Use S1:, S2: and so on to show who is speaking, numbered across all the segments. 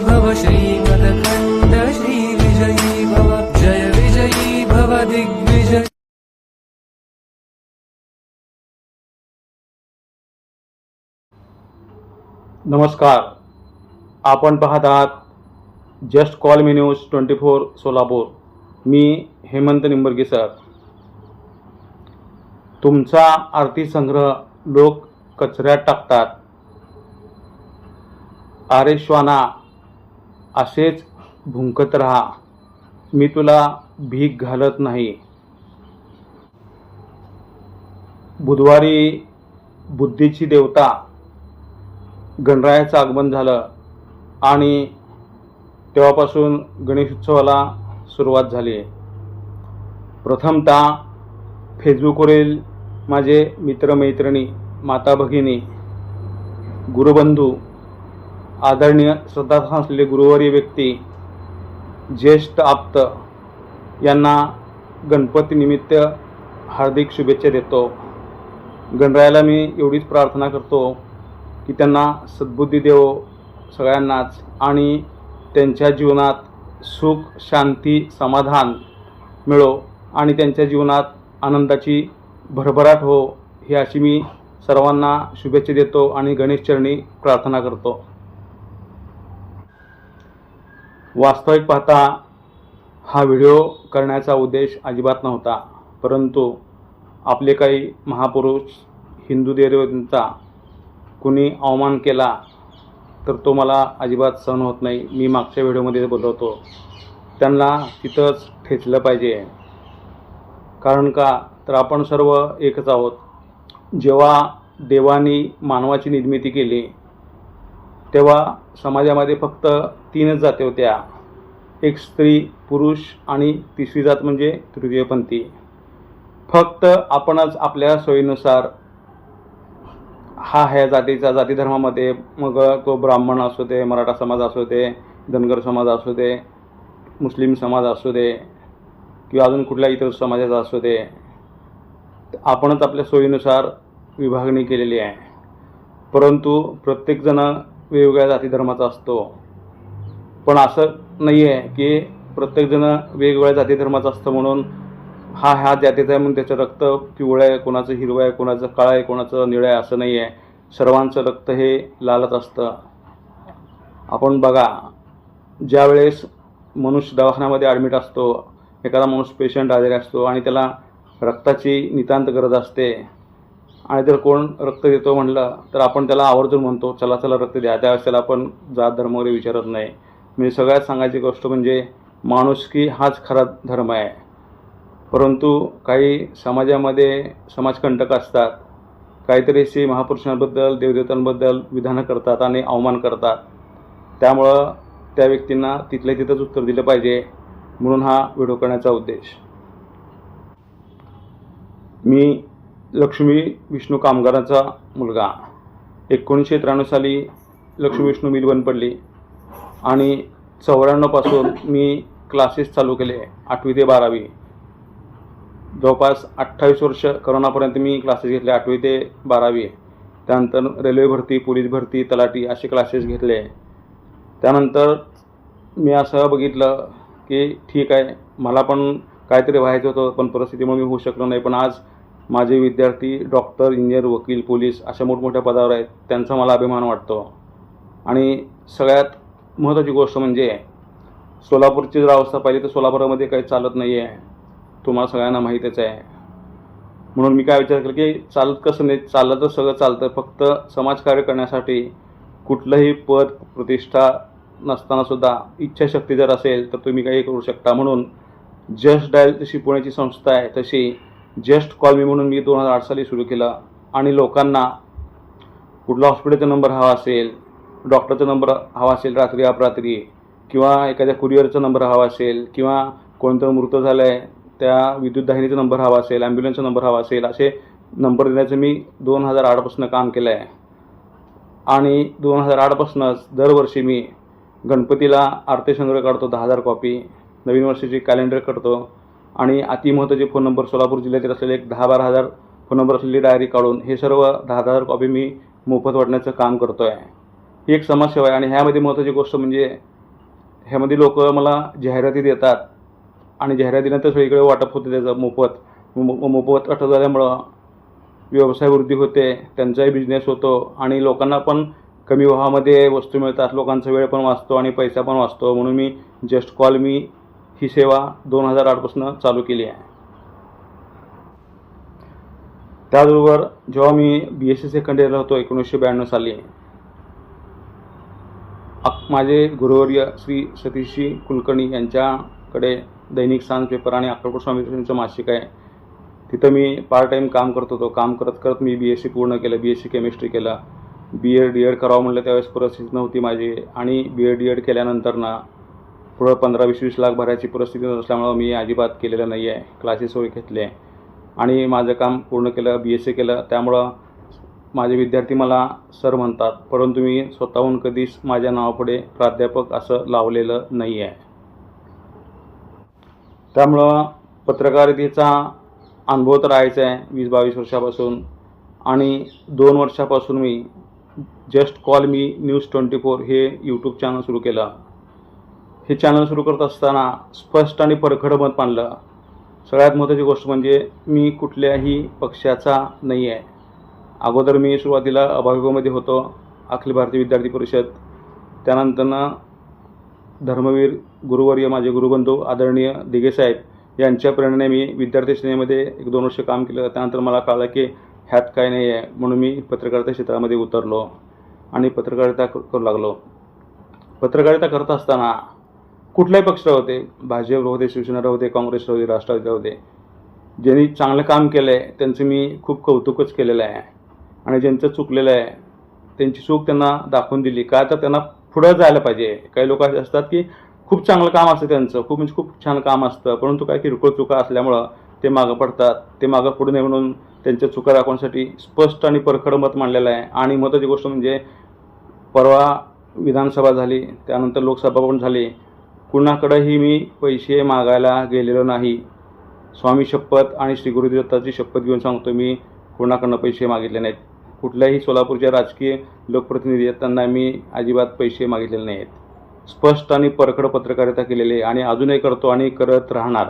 S1: भव श्रीमदखण्ड श्रीविजयी भव। जय विजयी भव दिग्विजय।
S2: नमस्कार आपण पाहत आहात just call me news twenty four Solapur. मी हेमंत निंबर्गी सर. तुमचा आरती संग्रह लोक कचऱ्यात टाकतात. अरे श्वाना असेच भुंकत राहा. मी तुला भीक घालत नाही. बुधवारी बुद्धीची देवता गणरायाचं आगमन झालं आणि तेव्हापासून गणेशोत्सवाला सुरुवात झाली. प्रथमतः फेसबुकवरील माझे मित्रमैत्रिणी माता भगिनी गुरुबंधू आदरणीय श्रद्धा असलेले गुरुवारी व्यक्ती ज्येष्ठ आप्त यांना गणपतीनिमित्त हार्दिक शुभेच्छा देतो. गणरायाला मी एवढीच प्रार्थना करतो की त्यांना सद्बुद्धी देवो सगळ्यांनाच आणि त्यांच्या जीवनात सुख शांती समाधान मिळो आणि त्यांच्या जीवनात आनंदाची भरभराट हो ही अशी मी सर्वांना शुभेच्छा देतो आणि गणेशचरणी प्रार्थना करतो. वास्तविक पाहता हा व्हिडिओ करण्याचा उद्देश अजिबात नव्हता परंतु आपले काही महापुरुष हिंदू देवदेवतांचा कुणी अवमान केला तर तो मला अजिबात सहन होत नाही. मी मागच्या व्हिडिओमध्ये बोलवतो त्यांना तिथंच ठेचलं पाहिजे. कारण का? तर आपण सर्व एकच आहोत. जेव्हा देवानी मानवाची निर्मिती केली तेव्हा समाजामध्ये फक्त तीनच जाती होत्या. एक स्त्री पुरुष आणि तिसरी जात म्हणजे तृतीयपंथी. फक्त आपणच आपल्या सोयीनुसार हा ह्या जातीचा जाती धर्मामध्ये मग तो ब्राह्मण असू दे मराठा समाज असू दे धनगर समाज असू दे मुस्लिम समाज असू दे किंवा अजून कुठल्या इतर समाजाचा असू दे आपणच आपल्या सोयीनुसार विभागणी केलेली आहे. परंतु प्रत्येकजण वेगवेगळ्या जाती धर्माचा असतो. पण असं नाही आहे की प्रत्येकजण वेगवेगळ्या जाती धर्माचा असतं म्हणून हा ह्या जातीचा आहे म्हणून त्याचं रक्त पिवळं आहे कोणाचं हिरवं आहे कोणाचं काळं आहे कोणाचं निळं आहे असं नाही आहे सर्वांचं रक्त हे लालच असतं. आपण बघा ज्यावेळेस मनुष्य दवाखान्यामध्ये ॲडमिट असतो एखादा माणूस पेशंट आजारी असतो आणि त्याला रक्ताची नितांत गरज असते आणि जर कोण रक्त देतो म्हणलं तर आपण त्याला आवर्जून म्हणतो चला चला रक्त द्या. त्यावेळेस त्याला आपण जात धर्म वगैरे विचारत नाही. मी सगळ्यात सांगायची गोष्ट म्हणजे माणुसकी हाच खरा धर्म आहे. परंतु काही समाजामध्ये समाजकंटक असतात. काहीतरी श्री महापुरुषांबद्दल देवदेवतांबद्दल विधानं करतात आणि अवमान करतात. त्यामुळं त्या व्यक्तींना तिथल्या तिथंच उत्तर दिलं पाहिजे म्हणून हा व्हिडिओ करण्याचा उद्देश. मी लक्ष्मी विष्णू कामगाराचा मुलगा. एकोणीसशे त्र्याण्णव साली लक्ष्मी विष्णू मिल बंद पडली. आणि चौऱ्याण्णवपासून मी क्लासेस चालू केले आठवी ते बारावी. जवळपास अठ्ठावीस वर्ष करोनापर्यंत मी क्लासेस घेतले आठवी ते बारावी. त्यानंतर रेल्वे भरती पोलीस भरती तलाठी असे क्लासेस घेतले. त्यानंतर मी असं बघितलं की ठीक आहे मला पण काहीतरी व्हायचं होतं पण परिस्थितीमुळे मी होऊ शकलो नाही. पण आज माझे विद्यार्थी डॉक्टर इंजिनियर वकील पोलीस अशा मोठमोठ्या पदावर आहेत. त्यांचा मला अभिमान वाटतो. आणि सगळ्यात महत्त्वाची गोष्ट म्हणजे सोलापूरची जर अवस्था पाहिली तर सोलापूरमध्ये काही चालत नाही आहे तुम्हाला सगळ्यांना माहीतच आहे. म्हणून मी काय विचार केला की चालत कसं नाही? चाललं तर सगळं चालतं. फक्त समाजकार्य करण्यासाठी कुठलंही पद प्रतिष्ठा नसतानासुद्धा इच्छाशक्ती जर असेल तर तुम्ही काही करू शकता. म्हणून जस्ट डायल जशी पुण्याची संस्था आहे तशी जस्ट कॉल मी म्हणून मी दोन हजार आठ साली सुरू केलं. आणि लोकांना कुठला हॉस्पिटलचा नंबर हवा असेल डॉक्टरचा नंबर हवा असेल रात्री अपरात्री किंवा एखाद्या कुरिअरचा नंबर हवा असेल किंवा कोणतं मृत झालं आहे त्या विद्युत दाहिनीचा नंबर हवा असेल ॲम्ब्युलन्सचा नंबर हवा असेल असे नंबर देण्याचं मी दोन हजार आठपासून काम केलं आहे आणि दोन हजार आठपासूनच दरवर्षी मी गणपतीला आरती संग्रह काढतो दहा हजार कॉपी नवीन वर्षाची कॅलेंडर करतो. आणि अति महत्त्वाचे फोन नंबर सोलापूर जिल्ह्यातील असलेले एक दहा बारा हजार फोन नंबर असलेली डायरी काढून हे सर्व दहा दहा हजार कॉपी मी मोफत वाटण्याचं काम करतो आहे ही एक समाजसेवा आहे आणि ह्यामध्ये महत्त्वाची गोष्ट म्हणजे ह्यामध्ये लोक मला जाहिराती देतात आणि जाहिरातीनंतर सगळीकडे वाटप होते त्याचं मोफत. मो- मोफत वाटप झाल्यामुळं व्यवसाय वृद्धी होते त्यांचाही बिझनेस होतो आणि लोकांना पण कमी भावामध्ये वस्तू मिळतात लोकांचा वेळ पण वाचतो आणि पैसा पण वाचतो. म्हणून मी जस्ट कॉल मी ही सेवा दोन हजार आठपासून चालू केली आहे. त्याचबरोबर जेव्हा मी बी एस सी सेकंड इयरला होतो एकोणीसशे ब्याण्णव साली माझे गुरुवर्य श्री सतीशजी कुलकर्णी यांच्याकडे दैनिक सांज पेपर आणि अक्कलकोट स्वामीचं मासिक आहे. तिथं मी पार्ट टाईम काम करत होतो. काम करत करत मी बी एस सी पूर्ण केलं बी एस सी केमिस्ट्री केलं. बी एड डी एड करावं म्हणलं त्यावेळेस परिस्थिती नव्हती माझी आणि बी एड डी एड केल्यानंतर ना पुढं पंधरा वीस वीस लाख भरायची परिस्थिती नसल्यामुळं मी अजिबात केलेलं नाही आहे क्लासेस वगैरे घेतले. आणि माझं काम पूर्ण केलं बी एस सी केलं. त्यामुळं माझे विद्यार्थी मला सर म्हणतात परंतु मी स्वतःहून कधीच माझ्या नावापुढे प्राध्यापक असं लावलेलं नाही आहे त्यामुळं पत्रकारितेचा अनुभव तर आहेच आहे वीस बावीस वर्षापासून. आणि दोन वर्षापासून मी just call me news twenty four हे यूट्यूब चॅनल सुरू केलं. हे चॅनल सुरू करत असताना स्पष्ट आणि परखड मत मांडलं. सगळ्यात महत्त्वाची गोष्ट म्हणजे मी कुठल्याही पक्षाचा नाही आहे अगोदर मी सुरुवातीला अभाविपमध्ये होतो अखिल भारतीय विद्यार्थी परिषद. त्यानंतरनं धर्मवीर गुरुवर्य माझे गुरुबंधू आदरणीय दिगेसाहेब यांच्या प्रेरणेने मी विद्यार्थी सेनेमध्ये एक दोन वर्ष काम केलं. त्यानंतर मला कळलं की ह्यात काय नाही आहे म्हणून मी पत्रकारिता क्षेत्रामध्ये उतरलो आणि पत्रकारिता क- करू लागलो. पत्रकारिता करत असताना कुठल्याही पक्ष राहू दे भाजप राहू दे शिवसेना राहू दे काँग्रेस राहू दे राष्ट्रवादी राहू दे ज्यांनी चांगलं काम केलं आहे त्यांचं मी खूप कौतुकच केलेलं आहे. आणि ज्यांचं चुकलेलं आहे त्यांची चूक त्यांना दाखवून दिली. का तर त्यांना पुढं जायला पाहिजे. काही लोक असे असतात की खूप चांगलं काम असतं त्यांचं खूप म्हणजे खूप छान काम असतं परंतु काय किरकोळ चुका असल्यामुळं ते मागं पडतात. ते मागं पुढे नये म्हणून त्यांच्या चुका दाखवण्यासाठी स्पष्ट आणि परखड मत मांडलेलं आहे. आणि महत्त्वाची गोष्ट म्हणजे परवा विधानसभा झाली त्यानंतर लोकसभा पण झाली. कुणाकडंही मी पैसे मागायला गेलेलो नाही. स्वामी शपथ आणि श्री गुरुदत्ताची शपथ घेऊन सांगतो मी कोणाकडनं पैसे मागितले नाहीत. कुठल्याही सोलापूरच्या राजकीय लोकप्रतिनिधी आहेत त्यांना मी अजिबात पैसे मागितलेले नाहीत. स्पष्ट आणि परखड पत्रकारिता केलेली आहे आणि अजूनही करतो आणि करत राहणार.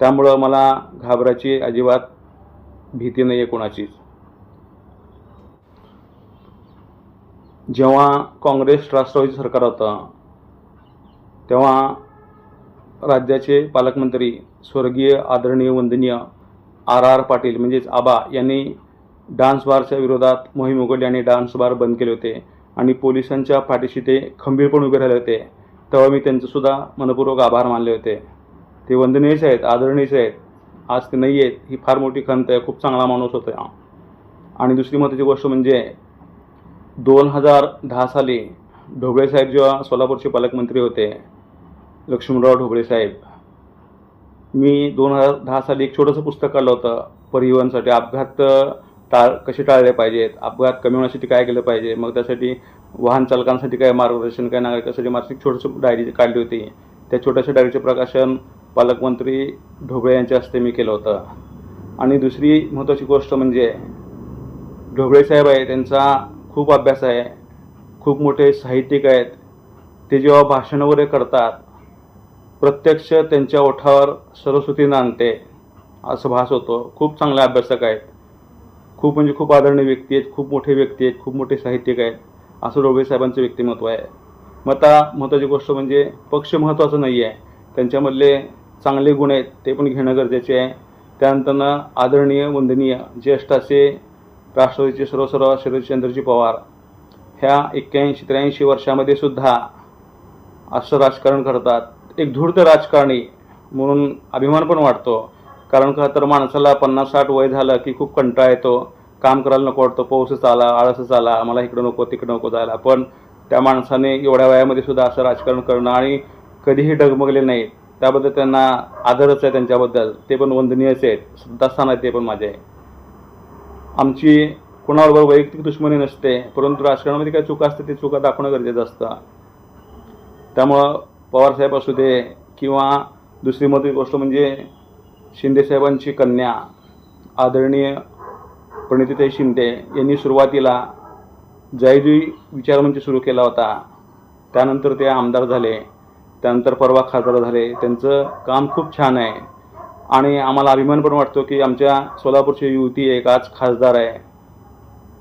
S2: त्यामुळं मला घाबरायची अजिबात भीती नाही आहे कोणाचीच. जेव्हा काँग्रेस राष्ट्रवादी सरकार होतं तेव्हा राज्याचे पालकमंत्री स्वर्गीय आदरणीय वंदनीय आर आर पाटील म्हणजेच आबा यांनी डान्स बारच्या विरोधात मोहीम उघडली आणि डान्स बार बंद केले होते आणि पोलिसांच्या पाठीशी ते खंबीरपण उभे राहिले होते. तेव्हा मी त्यांचंसुद्धा मनपूर्वक आभार मानले होते. ते वंदनीयच आहेत आदरणीयच आहेत. आज ते नाही आहेत ही फार मोठी खंत आहे खूप चांगला माणूस होता. आणि दुसरी महत्त्वाची गोष्ट म्हणजे दोन हजार दहा साली ढोबळे साहेब जेव्हा सोलापूरचे पालकमंत्री होते लक्ष्मणराव ढोबळे साहेब मी दोन हजार दहा साली एक छोटंसं पुस्तक काढलं होतं परिवहनसाठी. अपघात टाळ कसे टाळले पाहिजेत? अपघात कमी होण्यासाठी काय केलं पाहिजे? मग त्यासाठी वाहन चालकांसाठी काय मार्गदर्शन काय नागरिकांसाठी मासिक छोटंसं डायरी काढली होती. त्या छोट्याशा डायरीचे प्रकाशन पालकमंत्री ढोबळे यांच्या हस्ते मी केलं होतं. आणि दुसरी महत्त्वाची गोष्ट म्हणजे ढोबळे साहेब आहे त्यांचा खूप अभ्यास आहे खूप मोठे साहित्यिक आहेत. ते जेव्हा भाषण वगैरे करतात प्रत्यक्ष त्यांच्या ओठावर सरस्वती नांदते. असं भास होतो. खूप चांगले अभ्यासक आहेत. खूप म्हणजे खूप आदरणीय व्यक्ती आहेत. खूप मोठे व्यक्ती आहेत. खूप मोठे साहित्यिक आहेत. असं ढोबळे साहेबांचं व्यक्तिमत्व आहे. मग आता महत्त्वाची गोष्ट म्हणजे पक्ष महत्त्वाचं नाही आहे. त्यांच्यामधले चांगले गुण आहेत ते पण घेणं गरजेचे आहे. त्यानंतरनं आदरणीय वंदनीय ज्येष्ठ असे राष्ट्रवादीचे सर्वसर्व शरदचंद्रजी पवार ह्या एक्क्याऐंशी त्र्याऐंशी वर्षामध्ये सुद्धा असं राजकारण करतात. एक धूर्त राजकारणी म्हणून अभिमान पण वाटतो कारण का तर माणसाला पन्नास साठ वय झालं की खूप कंटाळा येतो. काम करायला नको वाटतं पाऊसच आला आळसच आला मला इकडं नको तिकडं नको जायला. पण त्या माणसाने एवढ्या वयामध्ये सुद्धा असं राजकारण करणं आणि कधीही डगमगले नाही त्याबद्दल त्यांना आदरच आहे त्यांच्याबद्दल. ते पण वंदनीयच आहेत. श्रद्धास्थान आहे ते पण माझे. आमची कोणाबरोबर वैयक्तिक दुश्मनी नसते परंतु राजकारणामध्ये काय चुका असते ते चुका दाखवणं गरजेचं असतं. त्यामुळं पवारसाहेब असू दे किंवा दुसरी महत्त्वाची गोष्ट म्हणजे शिंदेसाहेबांची कन्या आदरणीय प्रणितीताई शिंदे यांनी सुरुवातीला जयजुई विचारमंच सुरू केला होता. त्यानंतर ते आमदार झाले. त्यानंतर परवा खासदार झाले. त्यांचं काम खूप छान आहे. आणि आम्हाला अभिमान पण वाटतो की आमच्या सोलापूरची युवती एक आज खासदार आहे.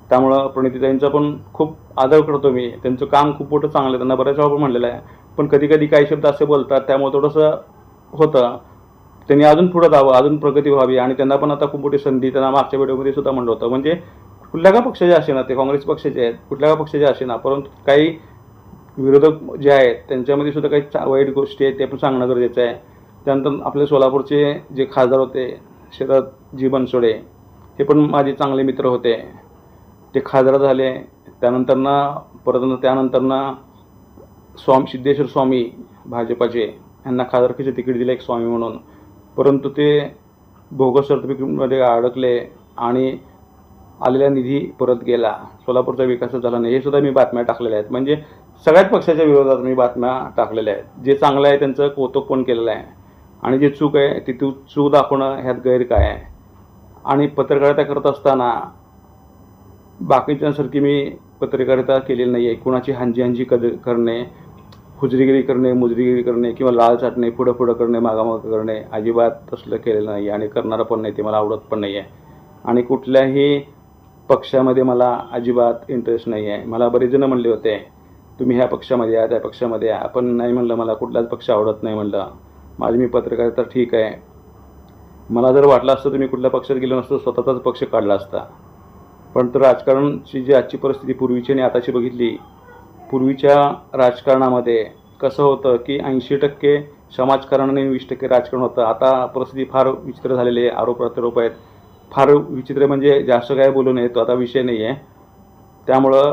S2: त्यामुळं प्रणितीताईंचा पण खूप आदर करतो मी. त्यांचं काम खूप मोठं चांगलं आहे. त्यांना बऱ्याच वेळा पण म्हणलेलं आहे. पण कधी कधी काही शब्द असे बोलतात त्यामुळे थोडंसं होतं. त्यांनी अजून पुढं जावं अजून प्रगती व्हावी आणि त्यांना पण आता खूप मोठी संधी त्यांना मागच्या व्हिडिओमध्ये सुद्धा म्हणलं होतं. म्हणजे कुठल्या का पक्षाचे असे ना ते काँग्रेस पक्षाचे आहेत कुठल्या का पक्षाचे असे ना परंतु काही विरोधक जे आहेत त्यांच्यामध्ये सुद्धा काही चा वाईट गोष्टी आहेत ते पण सांगणं गरजेचं आहे. त्यानंतर आपले सोलापूरचे जे खासदार होते शरदजी बनसोडे हे पण माझे चांगले मित्र होते. ते खासदार झाले त्यानंतर ना परत त्यानंतर ना स्वामी सिद्धेश्वर स्वामी भाजपाचे यांना खासदारकीचे तिकीट दिले एक स्वामी म्हणून. परंतु ते बोगस सर्टिफिकेटमध्ये अडकले आणि आलेला निधी परत गेला. सोलापूरचा विकास झाला नाही हे सुद्धा मी बातम्या टाकलेल्या आहेत. म्हणजे सगळ्याच पक्षाच्या विरोधात मी बातम्या टाकलेल्या आहेत. जे चांगलं आहे त्यांचं कौतुक पण केलेलं आहे. आणि जे चूक आहे ती तू चूक दाखवणं ह्यात गैर काय आहे? आणि पत्रकारिता करत असताना बाकीच्यांसारखी मी पत्रकारिता केलेली नाही आहे कुणाची हांजी हांजी कद करणे हुजरीगिरी करणे मुजरीगिरी करणे किंवा लाळ चाटणे पुढं पुढं करणे मागामाग करणे अजिबात तसलं केलेलं नाही आणि करणारं पण नाही ते मला आवडत पण नाही आहे आणि कुठल्याही पक्षामध्ये मला अजिबात इंटरेस्ट नाही आहे मला बरेच म्हणले होते तुम्ही ह्या पक्षामध्ये या त्या पक्षामध्ये या. पण नाही म्हणलं मला कुठलाच पक्ष आवडत नाही म्हणलं. माझी मी पत्रकारिता ठीक आहे. मला जर वाटलं असतं तुम्ही कुठल्या पक्षात गेलो नसतो स्वतःचाच पक्ष काढला असता. पण तर राजकारणची जी आजची परिस्थिती पूर्वीची आणि आताची बघितली पूर्वीच्या राजकारणामध्ये कसं होतं की ऐंशी टक्के समाजकारण आणि वीस टक्के राजकारण होतं. आता परिस्थिती फार विचित्र झालेली आहे आरोप प्रत्यारोप आहेत. फार विचित्र म्हणजे जास्त काय बोलू नये तो आता विषय नाही आहे त्यामुळं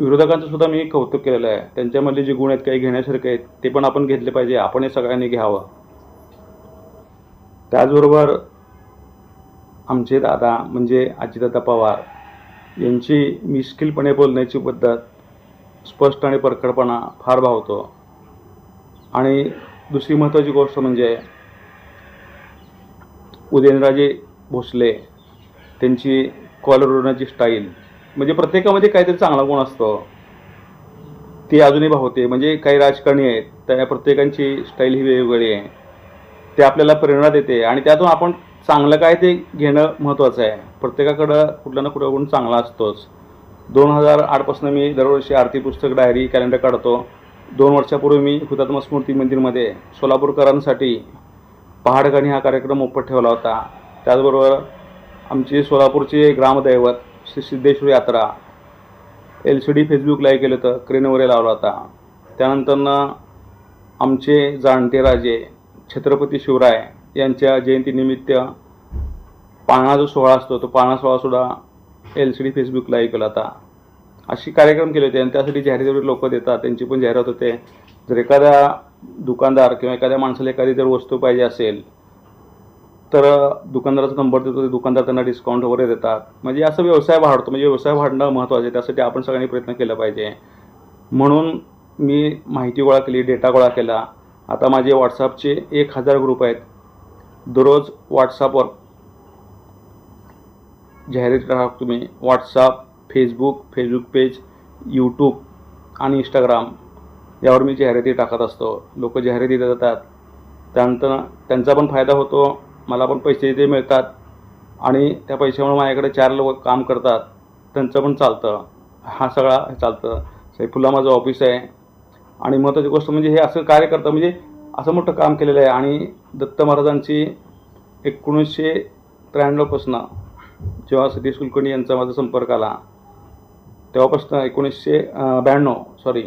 S2: विरोधकांचं सुद्धा मी कौतुक केलेलं आहे. त्यांच्यामधले जे गुण आहेत काही घेण्यासारखे आहेत ते पण आपण घेतले पाहिजे. आपण हे सगळ्यांनी घ्यावं. त्याचबरोबर आमचे दादा म्हणजे आजीदादा पवार यांची मिश्किलपणे बोलण्याची पद्धत स्पष्ट आणि परखडपणा फार भावतो. आणि दुसरी महत्त्वाची गोष्ट म्हणजे उदयनराजे भोसले त्यांची कॉलर ओढण्याची स्टाईल म्हणजे प्रत्येकामध्ये काहीतरी चांगला गुण असतो. ती अजूनही भावते म्हणजे काही राजकारणी आहेत त्या प्रत्येकांची स्टाईल ही वेगवेगळी आहे. ते आपल्याला प्रेरणा देते आणि त्यातून आपण चांगलं काय ते घेणं महत्त्वाचं आहे. प्रत्येकाकडं कुठल्या ना कुठं गुण चांगला असतोच. दोन हजार आठपासून मी दरवर्षी आरती पुस्तक डायरी कॅलेंडर काढतो. दोन वर्षापूर्वी मी हुतात्मा स्मृती मंदिरमध्ये सोलापूरकरांसाठी पहाडगाणी हा कार्यक्रम मोफत ठेवला होता. त्याचबरोबर आमची सोलापूरचे ग्रामदैवत श्री सिद्धेश्वर यात्रा L C D Facebook live केलं होतं क्रेनवर लावला होता. त्यानंतरनं आमचे जाणते राजे छत्रपती शिवराय यांच्या जयंतीनिमित्त पाळणा जो सोहळा असतो तो पाळणा सोहळासुद्धा एल सी डी फेसबुकला ऐकला होता. अशी कार्यक्रम केले होते आणि त्यासाठी जाहिरातीवर लोक देतात त्यांची पण जाहिरात होते. जर एखाद्या दुकानदार किंवा एखाद्या माणसाला एखादी जर वस्तू पाहिजे असेल तर दुकानदाराचा नंबर देतो ते दुकानदार त्यांना डिस्काउंट वगैरे देतात. म्हणजे असं व्यवसाय वाढतो म्हणजे व्यवसाय वाढणं महत्त्वाचं आहे त्यासाठी आपण सगळ्यांनी प्रयत्न केला पाहिजे. म्हणून मी माहिती गोळा केली डेटा गोळा केला. आता माझे व्हॉट्सअपचे एक हजार ग्रुप आहेत. दररोज व्हॉट्सअपवर जाहिरात करा तुम्ही WhatsApp Facebook Facebook page YouTube आणि इंस्टाग्राम यावर मी जाहिराती टाकत असतो. लोक जाहिराती देतात. त्यानंतर त्यांचा पण फायदा होतो. मला पण पैसे ते मिळतात. आणि त्या पैशामुळे माझ्याकडे चार लोक काम करतात. त्यांचं पण चालतं. हा सगळा चालतं. सैफुल्ला माझं ऑफिस आहे. आणि महत्त्वाची गोष्ट म्हणजे हे असं कार्य करतं. म्हणजे असं मोठं काम केलेलं आहे. आणि दत्त महाराजांची एकोणीसशे त्र्याण्णवपासनं जेव्हा सतीश कुलकर्णी यांचा माझा संपर्क आला तेव्हापासून एकोणीसशे ब्याण्णव सॉरी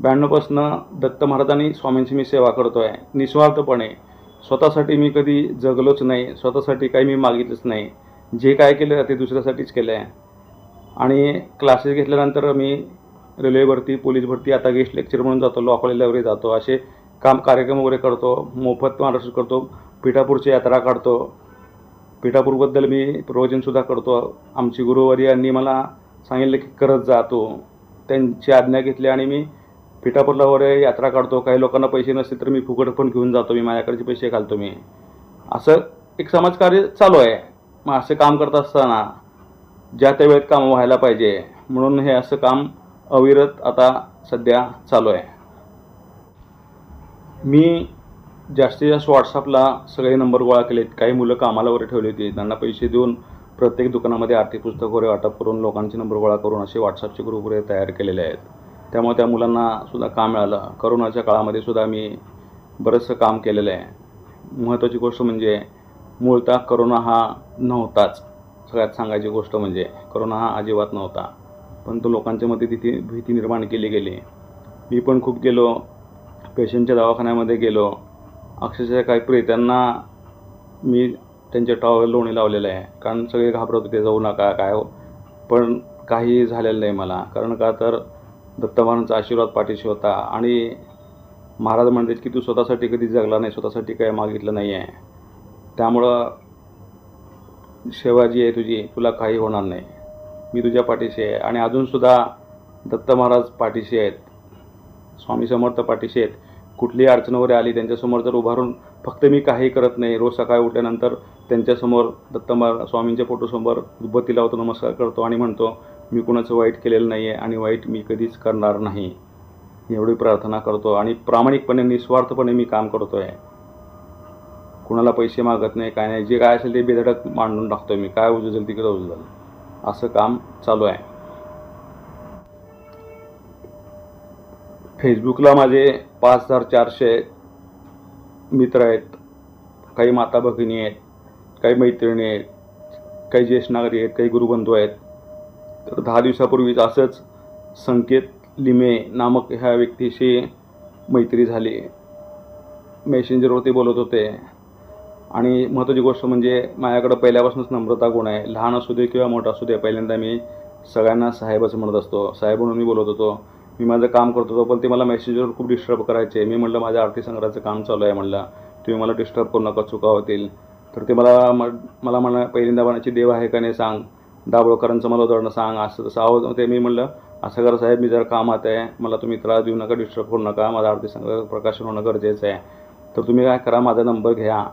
S2: ब्याण्णवपासनं दत्त महाराजांनी स्वामींची मी सेवा करतो आहे निस्वार्थपणे स्वतःसाठी मी कधी जगलोच नाही स्वतःसाठी काही मी मागितलंच नाही. जे काय केलं ते दुसऱ्यासाठीच केलं आहे आणि क्लासेस घेतल्यानंतर मी रेल्वे भरती पोलीस भरती आता गेस्ट लेक्चर म्हणून जातो लॉ कॉलेजला वगैरे जातो. असे काम कार्यक्रम वगैरे करतो मोफत मार्गदर्शन करतो पिठापूरची यात्रा काढतो. पिठापूरबद्दल मी प्रवचनसुद्धा करतो. आमची गुरुवारी यांनी मला सांगितलं की करत जातो त्यांची आज्ञा घेतली आणि मी पिठापूरला वगैरे यात्रा काढतो. काही लोकांना पैसे नसतील तर मी फुकट पण घेऊन जातो. मी माझ्याकडचे पैसे घालतो मी. असं एक समाजकार्य चालू आहे. मग असे काम करत असताना ज्या त्या वेळेत काम व्हायला पाहिजे. म्हणून हे असं काम अविरत आता सध्या चालू आहे. मी जास्तीत जास्त व्हॉट्सअपला सगळे नंबर गोळा केलेत. काही मुलं कामाला वगैरे ठेवली होती. त्यांना पैसे देऊन प्रत्येक दुकानामध्ये आर्थिक पुस्तक वगैरे वाटप करून लोकांचे नंबर गोळा करून असे व्हॉट्सअपचे ग्रुप वगैरे तयार केलेले आहेत. त्यामुळे त्या मुलांना सुद्धा काम मिळालं. करोनाच्या काळामध्ये सुद्धा मी बरंचसं काम केलेलं आहे. महत्त्वाची गोष्ट म्हणजे मूळतः करोना हा नव्हताच. सगळ्यात सांगायची गोष्ट म्हणजे करोना हा अजिबात नव्हता. पण तो लोकांच्या मध्ये तिथे भीती निर्माण केली गेली. मी पण खूप गेलो. पेशंटच्या दवाखान्यामध्ये गेलो. अक्षरशः काही प्रेत्यांना मी त्यांच्या टॉवेल लोणी लावलेलं आहे. कारण सगळे घाबरत होते जाऊ नका काय हो. पण काही झालेलं नाही मला. कारण का तर दत्तमानांचा आशीर्वाद पाठीशी होता. आणि महाराज म्हणतात की तू स्वतःसाठी कधी जगला नाही स्वतःसाठी काय मागितलं नाही आहे. त्यामुळं सेवा जी आहे तुझी तुला काही होणार नाही. मी तुझ्या पाठीशी आहे. आणि अजूनसुद्धा दत्त महाराज पाठीशी आहेत. स्वामी समर्थ पाठीशी आहेत. कुठलीही अडचण वगैरे आली त्यांच्यासमोर जर उभारून फक्त मी काही करत नाही रोज सकाळी उठल्यानंतर त्यांच्यासमोर दत्तमा स्वामींच्या फोटोसमोर उद्बत्ती लावतो नमस्कार करतो आणि म्हणतो मी कुणाचं वाईट केलेलं नाही आहे आणि वाईट मी कधीच करणार नाही. एवढी प्रार्थना करतो आणि प्रामाणिकपणे निस्वार्थपणे मी काम करतो आहे कुणाला पैसे मागत नाही काय नाही जे काय असेल ते बेधडक मांडून टाकतो मी. काय उजल तिकडे उजल असं काम चालू आहे. फेसबुकला माझे पाच हजार चारशे मित्र आहेत. काही माता भगिनी आहेत काही मैत्रिणी आहेत काही ज्येष्ठ नागरिक आहेत काही गुरुबंधू आहेत. तर दहा दिवसापूर्वीच असंच संकेत लिमे नामक ह्या व्यक्तीशी मैत्री झाली. मेसेंजरवरती बोलत होते. आणि महत्त्वाची गोष्ट म्हणजे माझ्याकडं पहिल्यापासूनच नम्रता गुण आहे. लहान असू दे किंवा मोठा असू दे पहिल्यांदा मी सगळ्यांना साहेबच म्हणत असतो. साहेब म्हणून मी बोलत होतो. मी माझं काम करत होतो पण ते मला मेसेजवर खूप डिस्टर्ब करायचे. मी म्हटलं माझ्या आरती संग्रहाचं काम चालू आहे म्हणलं. तुम्ही मला डिस्टर्ब करू नका चुका होतील. तर ते मला मला म्हणा पहिल्यांदा म्हणायची देव आहे का नाही सांग. डाबळकरांचं मला उदाहरणं सांग. असं तसं आहो ते मी म्हणलं असं करा साहेब मी जर कामात आहे मला तुम्ही त्रास देऊ नका डिस्टर्ब करू नका. माझा आरती संग्रह प्रकाशन होणं गरजेचं आहे. तर तुम्ही काय करा माझा नंबर घ्या.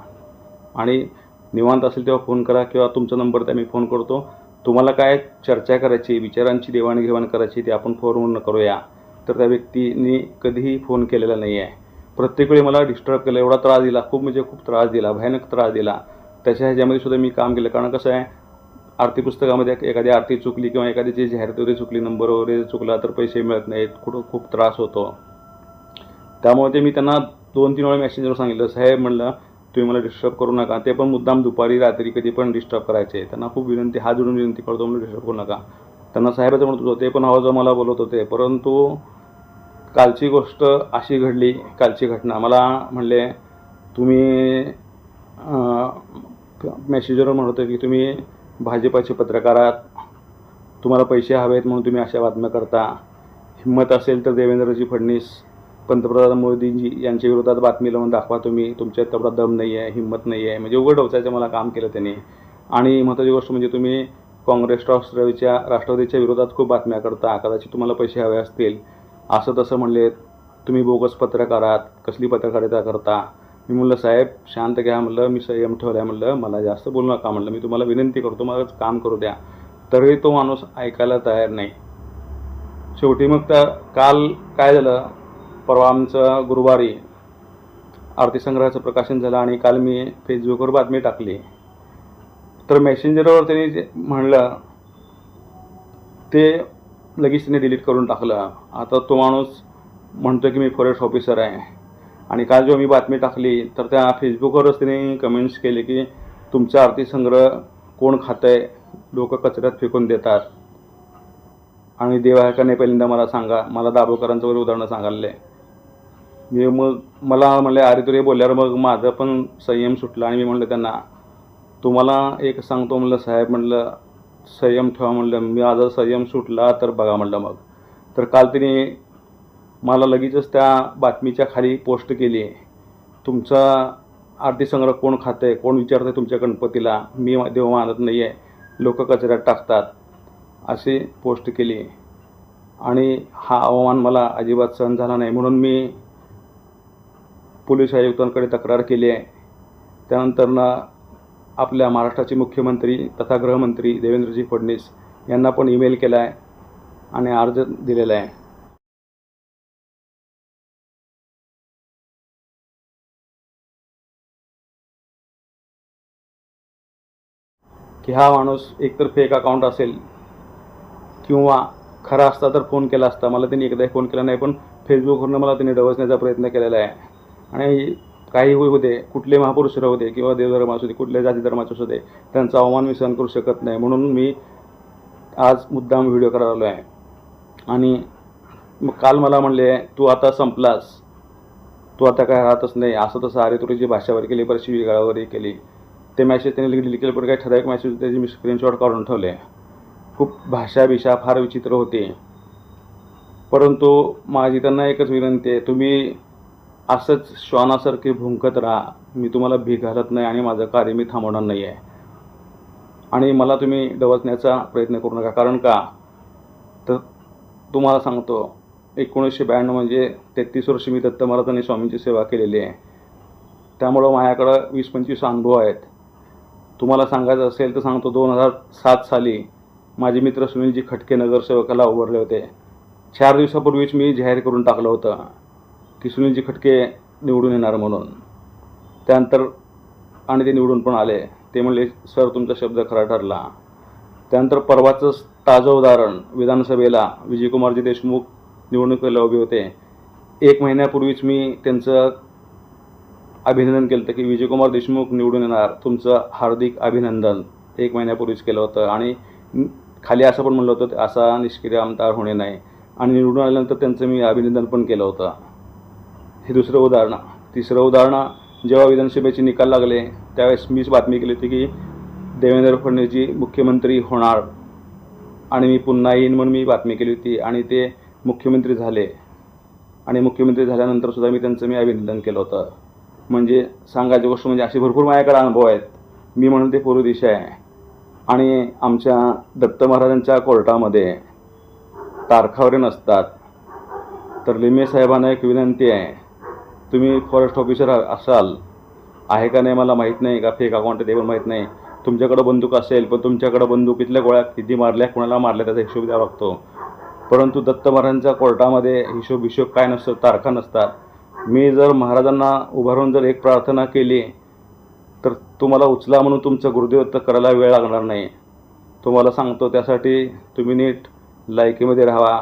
S2: आणि निवांत असेल तेव्हा फोन करा किंवा तुमचा नंबर त्या मी फोन करतो. तुम्हाला काय चर्चा करायची विचारांची देवाणघेवाण करायची ती आपण फोनवरून करूया. तर त्या व्यक्तीने कधीही फोन केलेला नाही आहे प्रत्येक वेळी मला डिस्टर्ब केलं एवढा त्रास दिला खूप म्हणजे खूप त्रास दिला भयानक त्रास दिला. त्याच्या ह्याच्यामध्ये सुद्धा मी काम केलं. कारण कसं आहे आरती पुस्तकामध्ये एखादी आरती चुकली किंवा एखाद्याची जाहिरात वगैरे चुकली नंबर वगैरे चुकला तर पैसे मिळत नाहीत कुठं खूप त्रास होतो. त्यामुळे ते मी त्यांना दोन तीन वेळा मेसेजवर सांगितलं साहेब म्हणलं तुम्ही मला डिस्टर्ब करू नका. ते पण मुद्दाम दुपारी रात्री कधी पण डिस्टर्ब करायचे. त्यांना खूप विनंती हात जोडून विनंती करतो म्हणून डिस्टर्ब करू नका. त्यांना साहेबाचं म्हणत होतो ते पण आवाज मला बोलत होते. परंतु कालची गोष्ट अशी घडली कालची घटना. मला म्हणले तुम्ही मेसेजवर म्हणत होते की तुम्ही भाजपाचे पत्रकार आहात तुम्हाला पैसे हवेत म्हणून तुम्ही अशा बातम्या करता. हिंमत असेल तर देवेंद्रजी फडणवीस पंतप्रधान मोदींजी यांच्या विरोधात बातमी लावून दाखवा तुम्ही. तुमच्यात तेवढा दम नाही आहे हिंमत नाही आहे म्हणजे उघड डोचायचं मला काम केलं त्यांनी. आणि महत्त्वाची गोष्ट म्हणजे तुम्ही काँग्रेस राष्ट्रवादीच्या राष्ट्रवादीच्या विरोधात खूप बातम्या करता कदाचित तुम्हाला पैसे हवे असतील. असं तसं म्हणले तुम्ही बोगस पत्रकार आहात कसली पत्रकारिता करता? मी म्हणलं साहेब शांत घ्या म्हणलं मी संयम ठेवला म्हणलं मला जास्त बोलू नका म्हणलं मी तुम्हाला विनंती करतो मला काम करू द्या. तरी तो माणूस ऐकायला तयार नाही. शेवटी मग त्या काल काय झालं? परवा आमचं गुरुवारी आरती संग्रहाचं प्रकाशन झालं आणि काल मी फेसबुकवर बातमी टाकली. तर मेसेंजरवर त्यांनी जे म्हणलं ते लगेच त्यांनी डिलीट करून टाकलं. आता तो माणूस म्हणतो की मी फॉरेस्ट ऑफिसर आहे. आणि काल जेव्हा मी बातमी टाकली तर त्या फेसबुकवरच त्यांनी कमेंट्स केले की तुमचा आरती संग्रह कोण खातं आहे लोक कचऱ्यात फेकून देतात. आणि देवाहकाने पहिल्यांदा मला सांगा मला दाभोळकरांचं वगैरे उदाहरणं सांगायला. मी मग मला म्हणले अरे तुरे बोलल्यावर मग माझं पण संयम सुटला. आणि मी म्हणलं त्यांना तुम्हाला एक सांगतो म्हणलं साहेब म्हणलं संयम ठेवा म्हणलं मी माझा संयम सुटला तर बघा म्हणलं मग. तर काल तिने मला लगेचच त्या बातमीच्या खाली पोस्ट केली आहे. तुमचा आरती संग्रह कोण खातं आहे कोण विचारतं आहे तुमच्या गणपतीला? मी देव मानत नाही आहे लोक कचऱ्यात टाकतात. अशी पोस्ट केली आणि हा अवमान मला अजिबात सहन झाला नाही. म्हणून मी पोलीस आयुक्तांकडे तक्रार केली आहे. त्यानंतरनं आपल्या महाराष्ट्राचे मुख्यमंत्री तथा गृहमंत्री देवेंद्रजी फडणवीस यांना पण ईमेल केला आहे आणि अर्ज दिलेला आहे. की हा माणूस एकतर फेक अकाउंट असेल किंवा खरा असता तर फोन केला असता. मला त्यांनी एकदाही फोन केला नाही पण फेसबुकवरनं मला त्यांनी डवसण्याचा प्रयत्न केलेला आहे. आणि काही होऊ दे कुठले महापुरुष राहू दे किंवा देवधर्म असू दे कुठल्या जाती धर्माचे असू दे त्यांचा अवमान मी सहन करू शकत नाही. म्हणून मी आज मुद्दाम व्हिडिओ करायला आलो आहे आणि मग काल मला म्हणले तू आता संपलास. तू आता काय राहतच नाही. असं तसं अरे तुरीची भाषावर केली बरीचशी वेगळावरही केली. ते मॅसेज त्यांनी लिहिली केले पण काही ठराविक मॅसेज त्याची मी स्क्रीनशॉट काढून ठेवले. खूप भाषा बिषा फार विचित्र होती. परंतु माझी त्यांना एकच विनंती आहे तुम्ही असंच श्वानासारखे भुंकत राहा. मी तुम्हाला भी घालत नाही आणि माझं कार्य मी थांबवणार नाही आहे आणि मला तुम्ही डवचण्याचा प्रयत्न करू नका. कारण का? तर तुम्हाला सांगतो एकोणीसशे ब्याण्णव म्हणजे तेहतीस वर्ष मी दत्त महाराज आणि स्वामींची सेवा केलेली आहे. त्यामुळं माझ्याकडं वीस पंचवीस अनुभव आहेत. तुम्हाला सांगायचं असेल तर सांगतो दोन हजार सात साली माझे मित्र सुनीलजी खटके नगरसेवकाला उभारले होते. चार दिवसापूर्वीच मी जाहीर करून टाकलं होतं. की सुनीलजी खटके निवडून येणार म्हणून. त्यानंतर आणि ते निवडून पण आले. ते म्हणले सर तुमचा शब्द खरा ठरला. त्यानंतर परवाचंच ताजं उदाहरण विधानसभेला विजयकुमारजी देशमुख निवडणुकीला उभे होते. एक महिन्यापूर्वीच मी त्यांचं अभिनंदन केलं होतं की विजयकुमार देशमुख निवडून येणार. तुमचं हार्दिक अभिनंदन. एक महिन्यापूर्वीच केलं होतं. आणि खाली असं पण म्हणलं होतं असा निष्क्रिय आमदार होणे नाही. आणि निवडून आल्यानंतर त्यांचं मी अभिनंदन पण केलं होतं. हे दुसरं उदाहरण. तिसरं उदाहरण जेव्हा विधानसभेचे निकाल लागले त्यावेळेस मीच बातमी केली होती की देवेंद्र फडणवीसजी मुख्यमंत्री होणार. आणि मी पुन्हा येईन म्हणून मी बातमी केली होती आणि ते मुख्यमंत्री झाले. आणि मुख्यमंत्री झाल्यानंतर सुद्धा मी त्यांचं मी अभिनंदन केलं होतं. म्हणजे सांगायची गोष्ट म्हणजे असे भरपूर माझ्याकडे अनुभव आहेत. मी म्हणून ते पूर्व दिशा आहे. आणि आमच्या दत्त महाराजांच्या कोर्टामध्ये तारखावरे नसतात. तर लिमे साहेबांना एक विनंती आहे. तुम्ही फॉरेस्ट ऑफिसर असाल आहे का नाही मला माहीत नाही का फेक अकाउंट आहे ते पण माहीत नाही. तुमच्याकडं बंदूक असेल पण तुमच्याकडं बंदुकीतल्या गोळ्या किती मारल्या कुणाला मारल्या त्याचा हिशोब द्यावा लागतो परंतु दत्त महाराजांच्या कोर्टामध्ये हिशोब हिशोब काय नसतो तारखा नसतात. मी जर महाराजांना उभारून जर एक प्रार्थना केली तर तुम्हाला उचला म्हणून तुमचं गुरुदेव तर करायला वेळ लागणार नाही. तुम्हाला सांगतो त्यासाठी तुम्ही नीट लायकीमध्ये राहावा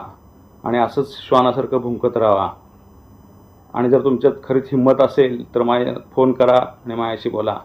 S2: आणि असंच श्वानासारखं भुंकत राहावा. आणि जर तुमच्यात खरीच हिंमत असेल तर माझ्या फोन करा आणि माझ्याशी बोला.